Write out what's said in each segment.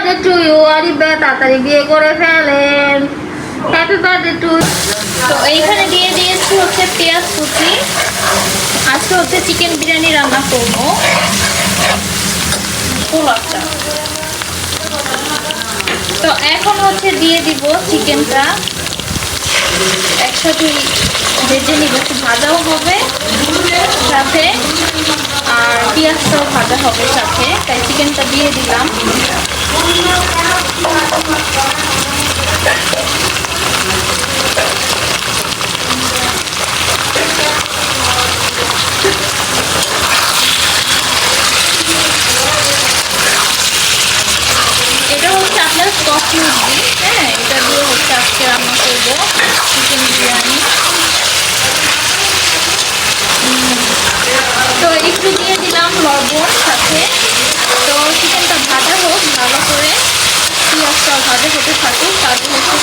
Birthday to you আরিবে তাড়াতাড়ি বিয়ে করে ফেলেন। হ্যাপি বার্থডে টু তো এইখানে দিয়ে দিয়েছি হচ্ছে পেঁয়াজ কুচি, আজকে হচ্ছে চিকেন বিরিয়ানি রান্না করব। তো এখন হচ্ছে দিয়ে দিব চিকেনটা। একসাথে ভেজে নিব, একটু ভাজাও হবে সাথে, আর পেঁয়াজটাও ভাজা হবে সাথে, তাই চিকেনটা দিয়ে দিলাম। Thank you.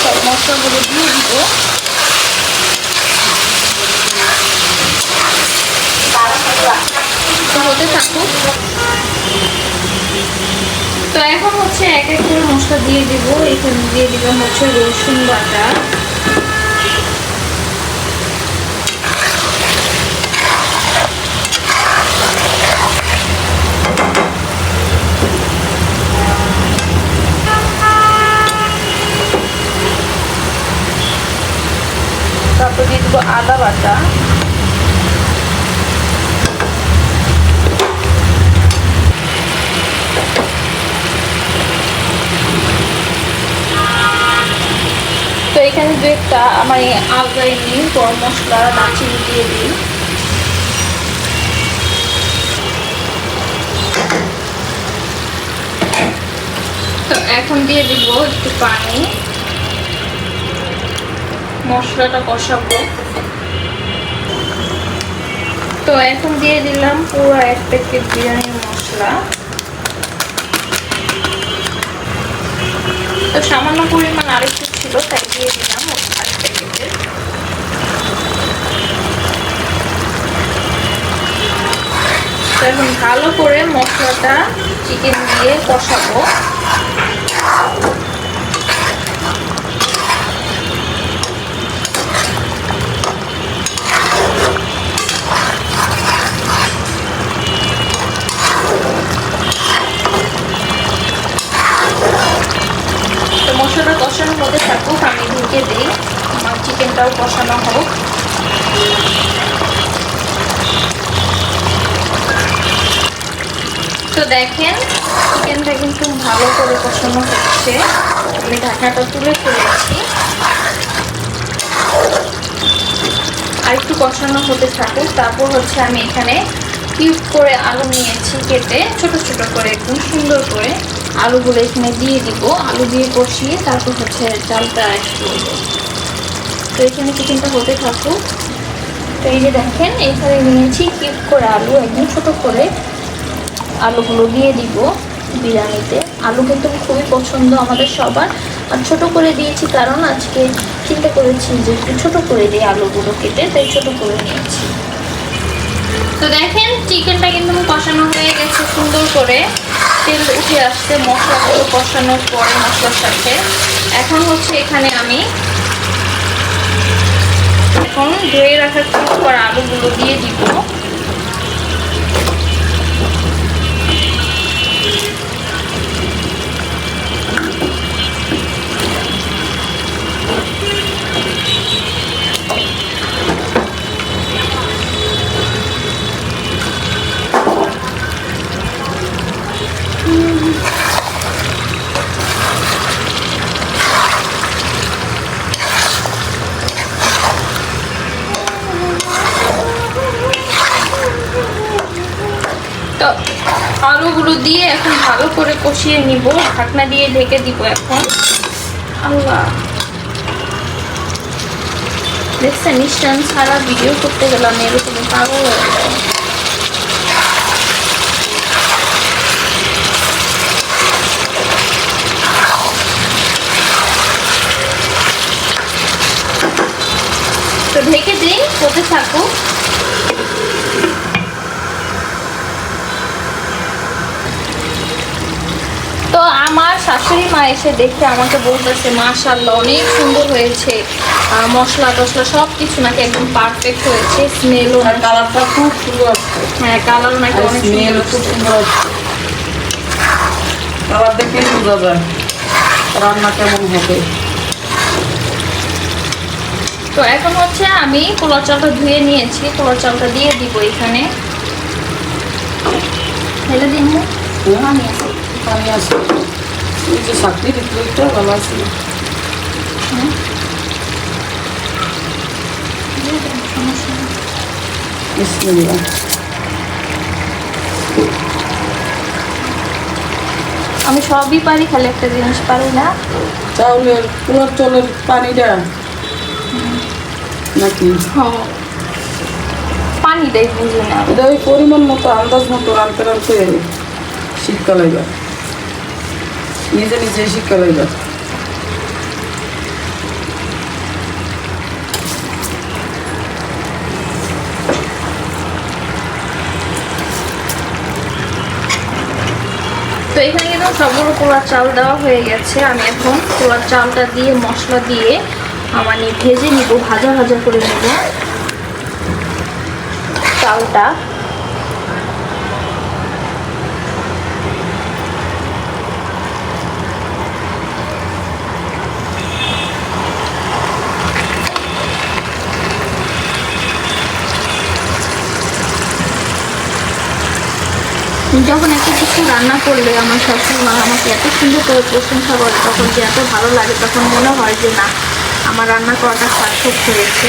সব মশলাগুলো দিয়ে দিব। হতে থাকুক। তো এখন হচ্ছে এক এক করে মশলা দিয়ে দিব। এখানে দিয়ে দিলাম হচ্ছে রসুন বাটা তারপর দিয়ে দিব আদা বাটা। তো এখানে দু একটা আমার নিই গরম মশলা, দারচিনি দিয়ে দিই। তো এখন দিয়ে দিব একটু পানি। মশলাটা কষাবো। তো এখন দিয়ে দিলাম পুরো এক প্যাকেট বিরিয়ানির মশলা। তো সামান্য পরিমাণ আরেকটু ছিল, তাই দিয়ে দিলাম এখন ভালো করে মশলাটা চিকেন দিয়ে কষাবো। থাকুক, আমি ঢুকে দিই। আমার চিকেনটাও কষানো হোক। তো দেখেন চিকেনটা কিন্তু ভালো করে কষানো হচ্ছে। আমি ঢাকনাটা তুলে ফেলেছি। আর একটু কষানো হতে থাকুক, তারপর হচ্ছে আমি এখানে কিউব করে আলু নিয়েছি কেটে, ছোট ছোট করে, একদম সুন্দর করে। আলুগুলো এখানে দিয়ে দিব। আলু দিয়ে কষিয়ে তারপর হচ্ছে চালটা অ্যাড করব তো এখানে চিকেনটা হতে থাকুক। তো এই যে দেখেন, এখানে নিয়েছি কিউব করে আলু, একদম ছোট করে আলুগুলো দিয়ে দিব বিরিয়ানিতে। আলু কিন্তু খুবই পছন্দ আমাদের সবার। আর ছোট করে দিয়েছি কারণ আজকে চিন্তা করেছি যে একটু ছোট করে দিই আলুগুলো কেটে, তাই ছোট করে নিয়েছি। তো দেখেন, চিকেনটা কিন্তু কষানো হয়ে গেছে সুন্দর করে। তেল উঠে আসছে মশলাগুলো কষানোর পরে মশলার সাথে। এখন হচ্ছে এখানে আমি এখন ধুয়ে রাখার করা আলুগুলো দিয়ে দিব। কষিয়ে নিব, ঢাকনা দিয়ে ঢেকে দিব এখন। আল্লাহ। দেখছেন নিশ্চয় সারা ভিডিও করতে গেলাম এরকম পাগল তো ঢেকে দিই হতে থাকুক তো আমার শাশুড়ি মা এসে দেখে আমাকে বলতেছে মাশাল্লাহ অনেক সুন্দর হয়েছে। মশলা টসলা সব কিছু নাকি একদম পারফেক্ট হয়েছে। স্মেলও কালারটা খুব সুন্দর হ্যাঁ কালারও নাকি অনেক স্মেল খুব সুন্দর কালার দেখলেই বোঝা যায় রান্না কেমন হবে। তো এখন হচ্ছে আমি পোলাও চালটা ধুয়ে নিয়েছি। পোলাও চালটা দিয়ে দিব এখানে। ঢেলে দিন আমি আছি। পানি আছে। এই যে চাকরি দিতে ভালো আছে। বিসমিল্লাহ। আমি সবই পারি খালি একটা জিনিস পারি না। চাউলের পোলার চাউলের পানিটা নাকি? হ্যাঁ। পানিটাই বুঝি না। ওই পরিমাণ মতো আন্দাজ মতো রানতে রানতে শীতকাল এবার নিজে নিজে শীতকাল এবার তো এখানে কিন্তু সবগুলো পোলার চাল দেওয়া হয়ে গেছে। আমি এখন পোলার চালটা দিয়ে মশলা দিয়ে মানে ভেজে নিব, ভাজা ভাজা করে নেব। চালটা যখন একটা কিছু রান্না করলে আমার শাশুড়ি মা আমাকে এত সুন্দর করে প্রশংসা করে, তখন যে এত ভালো লাগে, তখন মনে হয় যে না, আমার রান্না করাটা সার্থক হয়েছে।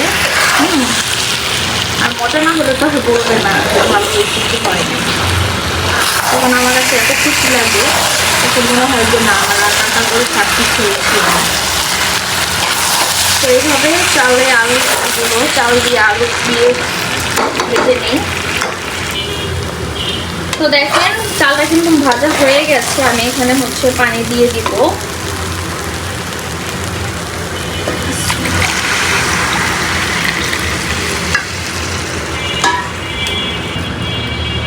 আর মজা না হলে তো বলবে না ভালো হয়েছে কি হয়নি। তখন আমার কাছে এত খুশি লাগে, তখন মনে হয় যে না, আমার রান্নাটা করে সার্থক হয়েছে। তো এইভাবে চালে আলু, চাল দিয়ে আলু দিয়ে ভেজে নিই। তো দেখেন, চালটা কিন্তু ভাজা হয়ে গেছে, আমি এখানে হচ্ছে পানি দিয়ে দিব।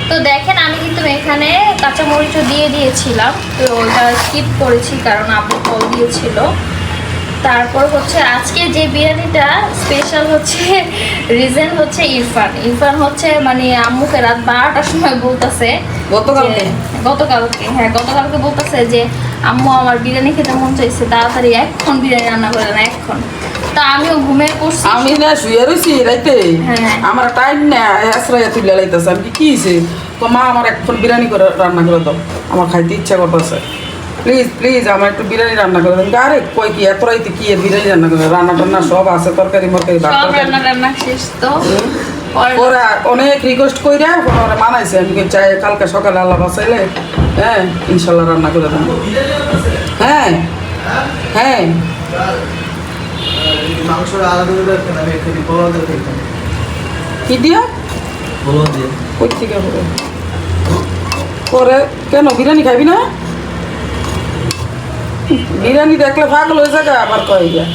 তো দেখেন, আমি কিন্তু এখানে কাঁচা মরিচও দিয়ে দিয়েছিলাম, তো ওটা স্কিপ করেছি কারণ আপু কল দিয়েছিল। তারপর হচ্ছে আজকে যে বিরিয়ানিটা স্পেশাল হচ্ছে রিজন হচ্ছে ইরফান। ইরফান হচ্ছে মানে আম্মুকে রাত বারোটার সময় বলতেছে গতকালকে? গতকালকে হ্যাঁ গতকালকে বলতেছে যে আম্মু আমার বিরিয়ানি খেতে মন চাইছে তাড়াতাড়ি এখন বিরিয়ানি রান্না করে না এখন তা আমিও ঘুমিয়ে পড়ছি। আমি না শুয়ে রয়েছি রাইতে। হ্যাঁ। আমার টাইম না আশ্রয় তুলে লাইতেছে। আমি কি হয়েছে তো মা আমার এখন বিরিয়ানি করে রান্না করে দাও। আমার খাইতে ইচ্ছা করতেছে। প্লিজ প্লিজ আমার একটু বিরিয়ানি রান্না করে দেন আরে কই কি এত রাইতে কি বিরিয়ানি রান্না করে? রান্না টান্না সব আছে তরকারি মরকারি ভাত রান্না রান্না শেষ তো। পরে ওরা অনেক রিকোয়েস্ট কইরা ওরা মানাইছে। আমি কই, চাই কালকে সকালে আল্লাহ বাঁচাইলে হ্যাঁ ইনশাল্লাহ রান্না করে দেন হ্যাঁ হ্যাঁ। কি দিয়া? কই থেকে হবে পরে কেন বিরিয়ানি খাবি না? বিরিয়ানি দেখলে পাগল হয়ে যাবে, আবার কয় গিয়া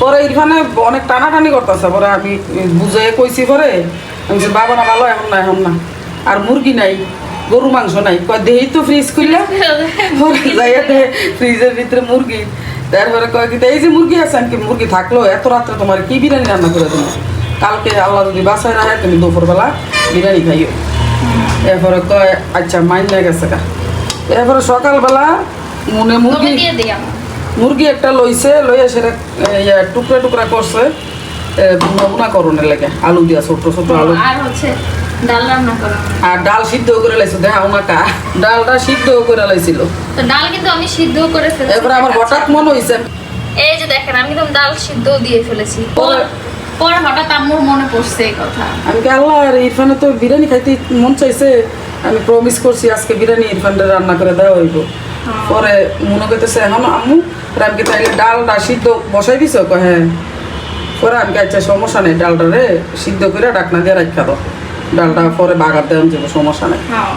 পরে এখানে অনেক টানাটানি করতেছে, পরে আমি বুঝে কইছি পরে, আমি যে বাবা না, ভালো, এখন না এখন না। আর মুরগি নাই, গরু মাংস নাই, কয়, দেহি তো ফ্রিজ খুললা যাইয়া দে ফ্রিজের ভিতরে মুরগি। তারপরে কয় কি এই যে মুরগি আছে আমি মুরগি থাকল? এত রাত্রে তোমার কি বিরিয়ানি রান্না করে দেবো কালকে আল্লাহ যদি বাসায় রাখে, তুমি দুপুরবেলা বিরিয়ানি খাইও। এরপরে কয় আচ্ছা মাইন গেছে এরপরে সকালবেলা মনে মুরগি মুরগি একটা লইছে লইয়া সেটা টুকরা টুকরা করছে। বুনা করণের লাগে আলু দিয়া ছোট ছোট আলু। আর হচ্ছে ডাল রান্না করা। আর ডাল সিদ্ধ করে লাইছে দেখা ওনাকা ডালটা সিদ্ধ করে লাইছিল। তো ডাল কিন্তু আমি সিদ্ধ করে ফেলেছি। এরপরে আমার হঠাৎ মনে হইছে। এই যে দেখেন আমি কিন্তু ডাল সিদ্ধ দিয়ে ফেলেছি। পরে- হঠাৎ আম্মুর মনে পড়ছে এই কথা। আমি কি আল্লাহ আর ইরফানে তো বিরিয়ানি খাইতে মন চাইছে। আমি প্রমিস করছি আজকে বিরিয়ানি ইরফানটা রান্না করে দেওয়া হইব। পরে মনে করতেছে এখন আম্মু আমি কি তাইলে ডালটা সিদ্ধ বসাই দিছ? হ্যাঁ। পরে আমি কি আচ্ছা সমস্যা নেই ডালটা রে সিদ্ধ করে ডাকনা দিয়ে রাখা দাও। ডালটা পরে বাগার দেওয়া যাব সমস্যা নেই। হ্যাঁ।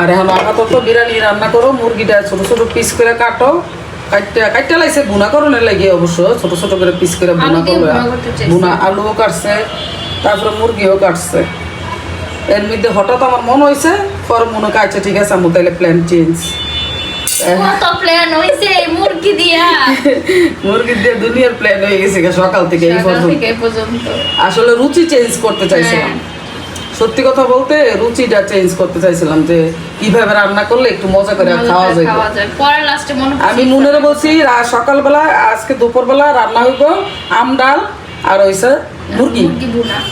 আর এখন আপাতত বিরিয়ানি রান্না করো মুরগিটা ছোট ছোট পিস করে কাটো কাটতে কাটতে লাগছে বুনা করণের লাগে অবশ্য ছোট ছোট করে পিস করে বুনা করবে বুনা আলুও কাটছে তারপরে মুরগিও কাটছে। এর মধ্যে হঠাৎ আমার মন হয়েছে পর মনে হয় আচ্ছা ঠিক আছে আম্মু তাহলে প্ল্যান চেঞ্জ কত প্ল্যান হইছে মুরগি দিয়া। মুরগির দিয়ে দুনিয়ার প্ল্যান হয়ে গেছে সকাল থেকে এই পর্যন্ত। আসলে রুচি চেঞ্জ করতে চাইছিলাম। হ্যাঁ। সত্যি কথা বলতে রুচিটা চেঞ্জ করতে চাইছিলাম যে কীভাবে রান্না করলে একটু মজা করে খাওয়া যায় পরে লাস্টে মনে আমি মুনেরে বলছি সকালবেলা আজকে দুপুরবেলা রান্না হইব আম ডাল আর হইছে মুরগি।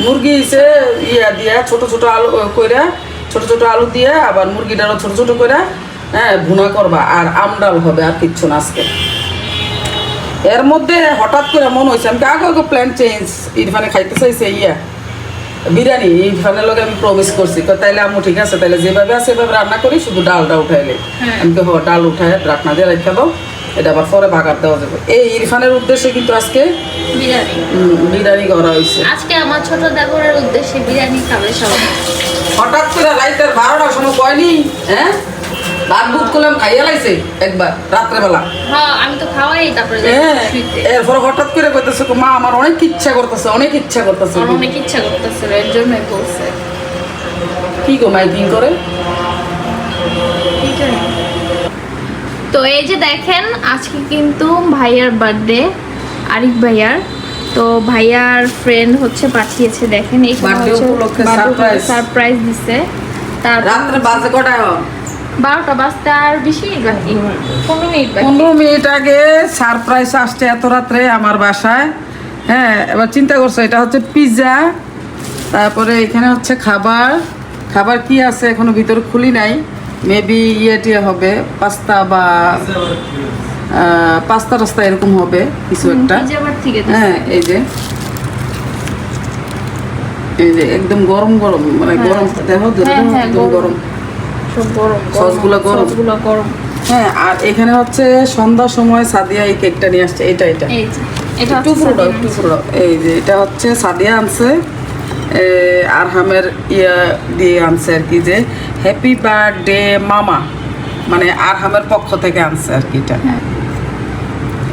মুরগি হইছে ইয়া দিয়া ছোট ছোট আলু কইরা ছোট ছোট আলু দিয়ে আবার মুরগিটারও ছোট ছোট কইরা হ্যাঁ ভুনা করবা আর আম ডাল হবে আর কিচ্ছু না আজকে। এর মধ্যে হঠাৎ করে মনে হয়েছে আমি আগে আগে প্ল্যান চেঞ্জ ইরফানে খাইতে চাইছে ইয়া বিরিয়ানি ইরফানের লগে আমি প্রমিস করছি কই তাইলে আম্মু ঠিক আছে তাইলে যেভাবে আছে সেভাবে রান্না করি শুধু ডালটা উঠাইলে হ্যাঁ। আমি তো ডাল উঠায় রাখনা দিয়ে রেখে দাও এটা আবার পরে ভাগার দেওয়া যাবে। এই ইরফানের উদ্দেশ্যে কিন্তু আজকে বিরিয়ানি। বিরিয়ানি করা হয়েছে আজকে আমার ছোট দেবরের উদ্দেশ্যে বিরিয়ানি খাবে সবাই। হঠাৎ করে রাইতের বারোটার সময় কয়নি হ্যাঁ? ভাত ভুত করলাম খাইয়া লাইছে একবার রাত্রেবেলা। হ্যাঁ আমি তো খাওয়াই তারপরে যাই হ্যাঁ এরপর হঠাৎ করে কইতেছে মা আমার অনেক ইচ্ছা করতেছে অনেক ইচ্ছা করতেছে। অনেক ইচ্ছা করতেছিল এর জন্যই বলছে। কি গো মাইকিং করে? তো এই যে দেখেন আজকে কিন্তু ভাইয়ার বার্থডে আরিফ ভাইয়ার। তো ভাইয়ার ফ্রেন্ড হচ্ছে পাঠিয়েছে দেখেন এই সারপ্রাইজ দিছে। তার রাত্রে বাজে কটায় বারোটা বাজতে আর বেশি মিনিট বাকি। পনেরো মিনিট পনেরো মিনিট আগে সারপ্রাইজ আসছে এত রাত্রে আমার বাসায়। হ্যাঁ এবার চিন্তা করছ এটা হচ্ছে পিৎজা তারপরে এখানে হচ্ছে খাবার। খাবার কি আছে এখনও ভিতরে খুলি নাই। মেবি ইয়ে হবে পাস্তা বা পাস্তা টাস্তা এরকম হবে কিছু একটা। হ্যাঁ এই যে। এই যে একদম গরম গরম মানে হ্যাঁ। গরম দেখো হ্যাঁ, হ্যাঁ, গরম। সব গরম সসগুলো গরম। সসগুলো গরম। হ্যাঁ আর এখানে হচ্ছে সন্ধ্যার সময় সাদিয়া এই কেকটা নিয়ে আসছে এটা এটা। এই যে এটা পুরো দাও, দাও। এই যে এটা হচ্ছে সাদিয়া আনছে। আরহামের ইয়া দিয়ে আনছে আর কি যে হ্যাপি বার্থডে মামা। মানে আরহামের পক্ষ থেকে আনছে আর কি এটা। হ্যাঁ।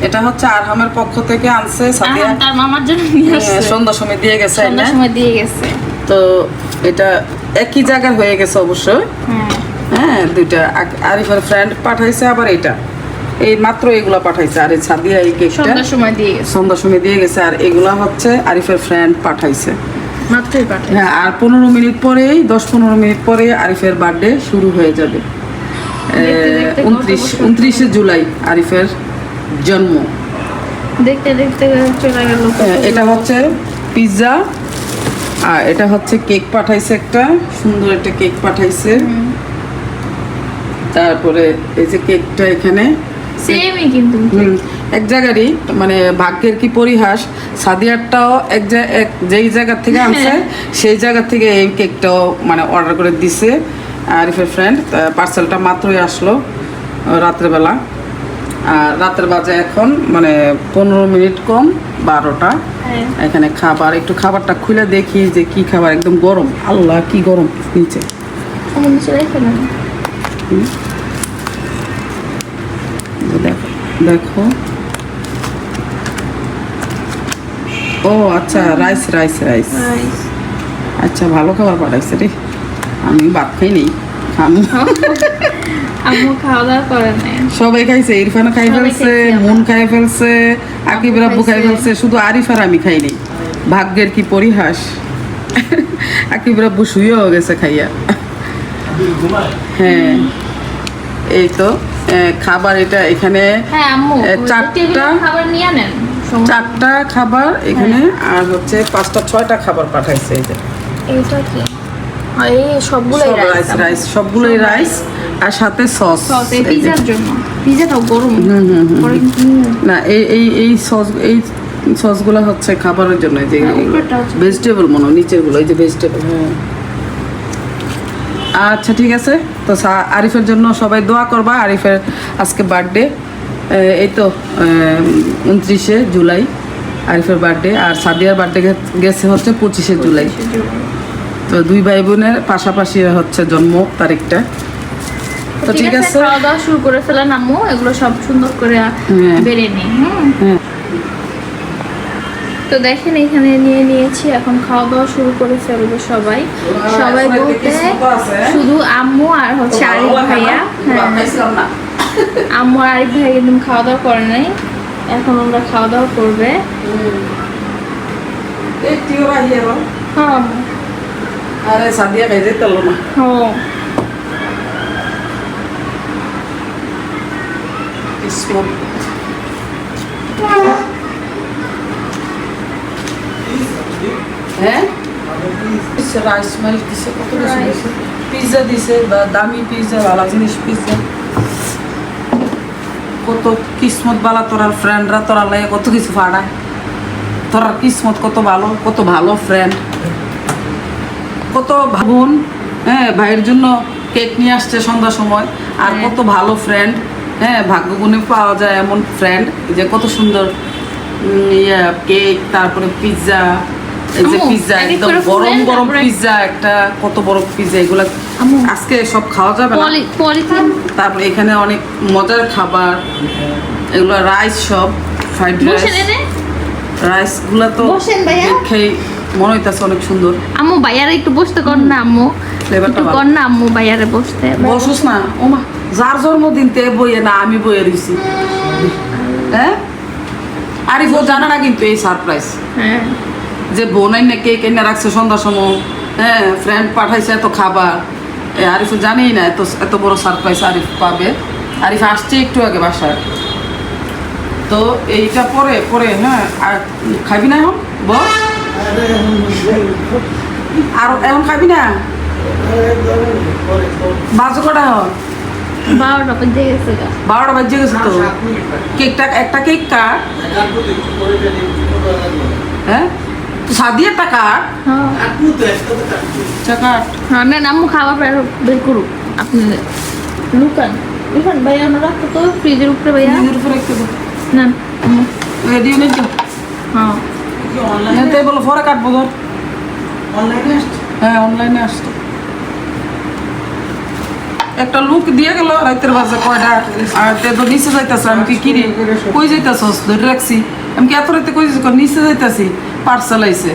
এটা হচ্ছে আরহামের পক্ষ থেকে আনছে সাদিয়া। তার মামার জন্য নিয়ে আসছে। হ্যাঁ, সন্ধ্যার সময় দিয়ে গেছে সন্ধ্যার সময় দিয়ে গেছে। তো এটা একই জায়গার হয়ে গেছে অবশ্য। হ্যাঁ। হ্যাঁ দুইটা আরিফের ফ্রেন্ড পাঠাইছে আবার এটা। এই মাত্র এগুলা পাঠাইছে আর এই সাদিয়া এই কেকটা সন্ধ্যার সময় দিয়ে গেছে। সন্ধ্যার সময় দিয়ে গেছে আর এগুলা হচ্ছে আরিফের ফ্রেন্ড পাঠাইছে। মাত্রই পাঠায় হ্যাঁ আর পনেরো মিনিট পরেই দশ পনেরো মিনিট পরে আরিফের বার্থডে শুরু হয়ে যাবে। উনত্রিশ উনত্রিশে জুলাই আরিফের জন্ম। দেখতে দেখতে চলে গেল। এটা হচ্ছে পিৎজা আর এটা হচ্ছে কেক পাঠাইছে একটা সুন্দর একটা কেক পাঠাইছে। তারপরে এই যে কেকটা এখানে। সেমই কিন্তু। এক জায়গারই মানে ভাগ্যের কি পরিহাস সাদিয়ারটাও এক এক যেই জায়গা থেকে আনছে সেই জায়গা থেকে এই কেকটাও মানে অর্ডার করে দিছে আরিফের ফ্রেন্ড পার্সেলটা মাত্রই আসলো রাত্রেবেলা আর রাতের বাজে এখন মানে পনেরো মিনিট কম বারোটা। হ্যাঁ। এখানে খাবার একটু খাবারটা খুলে দেখি যে কি খাবার একদম গরম আল্লাহ কি গরম নিচে আমার নিচে রেখে দেন। দেখো। দেখো। ও আচ্ছা রাইস রাইস রাইস. আচ্ছা ভালো খাবার পাঠাইছে রে। আমি ভাত খাই নেই আম্মু খাওয়া দাওয়া করে নাই। সবাই খাইছে খাই ফেলছে মুন খাই ফেলছে আকিবের আব্বু খাই ফেলছে শুধু আরিফ আর আমি খাই নেই। ভাগ্যের কি পরিহাস। আকিবের আব্বু শুয়েও গেছে খাইয়া। হ্যাঁ। এই তো খাবার এটা এখানে হ্যাঁ চারটা- খাবার নিয়ে নেন চারটা খাবার এখানে আর হচ্ছে পাঁচটা ছয়টা খাবার পাঠাইছে এই যে। এইটা কি? এই সবগুলোই রাইস সবগুলোই রাইস আর সাথে সস। পিজার জন্য। পিজাটাও গরম। না এই এই এই সস এই সসগুলো হচ্ছে খাবারের জন্য এই যে হ্যাঁ, ভেজিটেবল মনে হয়, নিচেরগুলো এই যে ভেজিটেবল হ্যাঁ। আচ্ছা ঠিক আছে। তো আরিফের জন্য সবাই দোয়া করবা আরিফের আজকে বার্থডে এই তো উনত্রিশে জুলাই আরিফের বার্থডে আর সাদিয়ার বার্থডে গেছে হচ্ছে পঁচিশে জুলাই। তো দুই ভাই বোনের পাশাপাশি হচ্ছে জন্ম তারিখটা। তো ঠিক আছে খাওয়া দাওয়া শুরু করে ফেলেন আম্মু এগুলো সব সুন্দর করে হ্যাঁ। বেড়ে নি হুম। তো দেখেন এখানে নিয়ে নিয়েছি। এখন খাওয়া দাওয়া শুরু করে ফেলব সবাই। সবাই বলতে। শুধু আম্মু আর হচ্ছে আরিফ ভাইয়া। হ্যাঁ। আম্মু আর আরিফ ভাই একদম খাওয়া দাওয়া করে নাই। এখন ওরা খাওয়া দাওয়া করবে। হ্যাঁ আরে সাদিয়া খাই যেতে না। হ্যাঁ। স্মোক। হ্যাঁ? রাইস মিল্ক দিছে কত কিছু দিছে। পিৎজা দিছে বা দামি পিৎজা ভালো জিনিস পিৎজা কত কিসমত বালা তোরার ফ্রেন্ডরা তোরা লাগে কত কিছু ফাড়ায়। তোরার কিসমত কত ভালো কত ভালো ফ্রেন্ড কত ভাবুন হ্যাঁ ভাইয়ের জন্য কেক নিয়ে আসছে সন্ধ্যার সময়। আর হ্যাঁ। কত ভালো ফ্রেন্ড হ্যাঁ ভাগ্যগুণে পাওয়া যায় এমন ফ্রেন্ড যে কত সুন্দর ইয়া কেক তারপরে পিৎজা এই যে পিৎজা একদম গরম গরম পিৎজা একটা কত বড় পিৎজা এগুলা আম্মু। আজকে সব খাওয়া যাবে না? তারপরে এখানে অনেক মজার খাবার এগুলো রাইস সব ফ্রাইড রাইসগুলা তো। দেখেই মনে হইতাছে অনেক সুন্দর। আম্মু ভাইয়ারে একটু বসতে কর না আম্মু। Flavor একটু কর না আম্মু ভাইয়ারে বসতে। বসুস না? ওমা যার জন্মদিন তে বইয়ে না আমি বইয়ে রইছি। হ্যাঁ? আরিফ ও জানে না কিন্তু এই সারপ্রাইজ হ্যাঁ। যে বোনাই না কেক এনে রাখছে সন্ধ্যার সময়? হ্যাঁ ফ্রেন্ড পাঠাইছে এত খাবার। এ আরিফ জানেই না এত এত বড় সারপ্রাইজ আরিফ পাবে। আরিফ আসছে একটু আগে বাসায়। তো এইটা পরে পরে হ্যাঁ আর খাবি না এখন? বল। আর এখন খাবি না? বাজে কটা হয় বারোটা বেজে গেছে বারোটা বাজে গেছে তো। কেকটা একটা কেক কাট হ্যাঁ? হ্যাঁ না আম্মু খাবার বের বের করুক। আপনি লুকান। লুকান ভাইয়া আমরা রাখো তো ফ্রিজের উপরে ভাইয়া। নিজের উপরে একটু না আম্মু রেডিও নেই তো। হ্যাঁ। এতে বলো পরে কাটবো ধর। অনলাইনে হ্যাঁ অনলাইনে আসতো একটা লুক দিয়ে গেল রাতের বাজে কয়টা? আর তে তো নিচে যাইতাছে আমি কি কিনি কই যাইতাছস? ধরে রাখছি। আমি কি এত রাতে কই নিচে যাইতাছি। পার্সেল আইছে।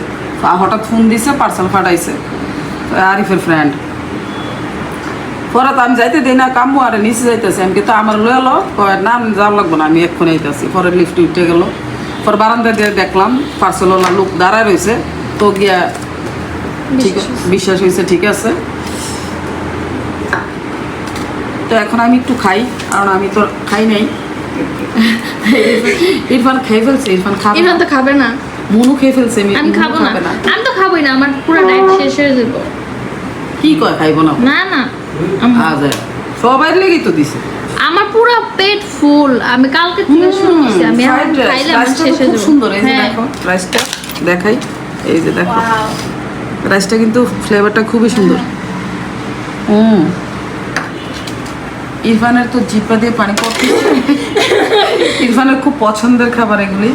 হঠাৎ ফোন দিছে পার্সেল পাঠাইছে আরিফের ফ্রেন্ড পরে তো আমি যাইতে দিই না কামু আরে নিচে যাইতেছে। আমি কিন্তু আমার লয়ে এলো কয় না আমি যাওয়া লাগবো না আমি এক্ষুনি আইতাছি। পরে লিফটে উঠে গেল। পরে বারান্দা দিয়ে দেখলাম পার্সেল পার্সেলওয়ালা লোক দাঁড়ায় রয়েছে তো গিয়া ঠিক বিশ্বাস হয়েছে ঠিক আছে। তো এখন আমি একটু খাই কারণ আমি তো খাই নাই। ইরফান খেয়ে ফেলছে ইরফান খাবে ইরফান। তো খাবে না। মুনু খেয়ে ফেলছে আমি খাব না। আমি তো খাবোই না আমার পুরো ডায়েট শেষ হয়ে যাব। কি কয় খাইবো না? না না। সবাই লেগেই তো দিছে। আমার পুরো পেট ফুল। আমি কালকে থেকে শুরু করছি আমি খাইলে আমার শেষ হয়ে খুব সুন্দর এই যে হ্যাঁ। দেখো রাইসটা দেখাই। এই যে দেখো। রাইসটা কিন্তু ফ্লেভারটা খুবই সুন্দর। হুম। ইরফানের তো জিপা দিয়ে পানি পড়ছে। ইরফানের খুব পছন্দের খাবার এগুলি।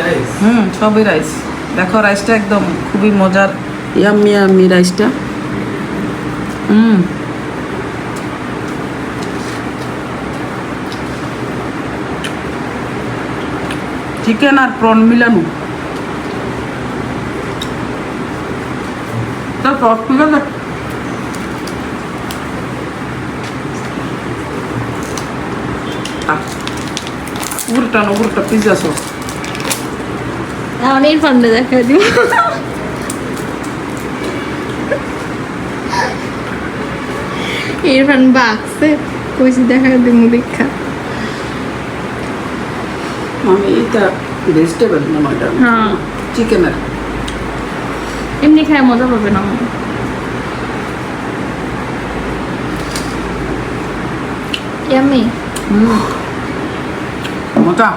রাইস হুম সবই রাইস দেখো রাইসটা একদম খুবই মজার। ইয়াম্মি ইয়াম্মি রাইসটা হুম। চিকেন আর প্রন মিলানো। তার প্রন মিলানো উল্টানো উল্টা পিৎজা সস এখন ইরফানটা দেখা দিব ইরফান বাকছে কইছি দেখা দিব দেখা আমি এটা ভেজিটেবল হয় এটা হ্যাঁ চিকেনের এমনি খায় মজা পাবে না ইয়ামি মোটা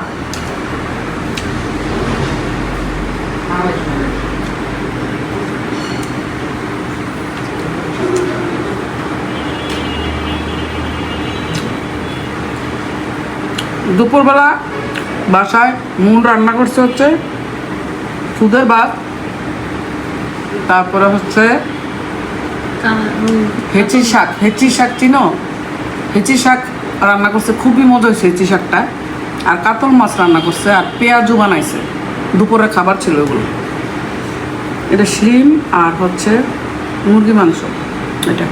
দুপুরবেলা বাসায় মুন রান্না করছে হচ্ছে সুদের ভাত, তারপরে হচ্ছে হেঁচি শাক হেঁচি শাক চিনো? হেঁচি শাক রান্না করছে, খুবই মজা হয়েছে হেঁচি শাকটা। আর কাতল মাছ রান্না করছে আর পেঁয়াজও বানাইছে। দুপুরের খাবার ছিল এগুলো এটা শিম আর হচ্ছে মুরগি মাংস, এটা।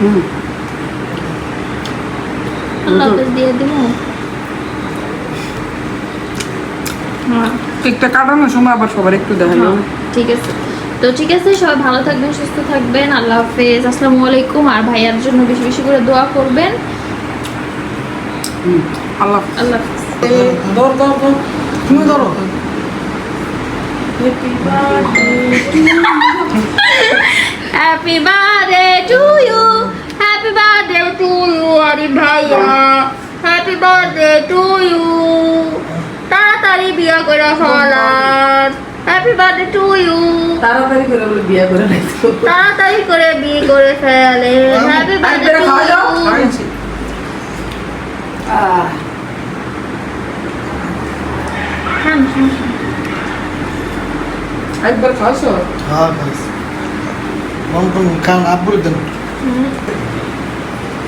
হুম। দিয়ে দিব? কেকটা কাটানোর সময় আবার সবার একটু দেখা যাবে ঠিক আছে। তো ঠিক আছে সবাই ভালো থাকবেন সুস্থ থাকবেন। আল্লাহ হাফেজ। আসসালামু আলাইকুম। আর ভাইয়ার জন্য বেশি বেশি করে দোয়া করবেন। আল্লাহ আল্লাহ তুমি ধরো। Happy birthday to you happy birthday to you আরে ভাইয়া হ্যাপি বার্থডে টু ইউ তাড়াতাড়ি বিয়ে করে ফলার। হ্যাপি বার্থডে টু ইউ তাড়াতাড়ি করে বলে বিয়ে করে তাড়াতাড়ি করে বিয়ে করে ফেলে। হ্যাপি বার্থডে টু ইউ একবার খাওয়াছো হ্যাঁ খাইছি। মন কোন খান আব্বুর দেন।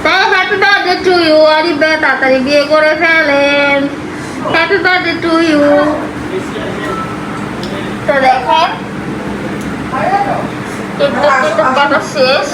হ্যাপি বার্থডে টু ইউ আরে বে তাড়াতাড়ি বিয়ে করে ফেলেন। হ্যাপি বার্থডে টু ইউ তো দেখেন কেক কেক কাটা শেষ।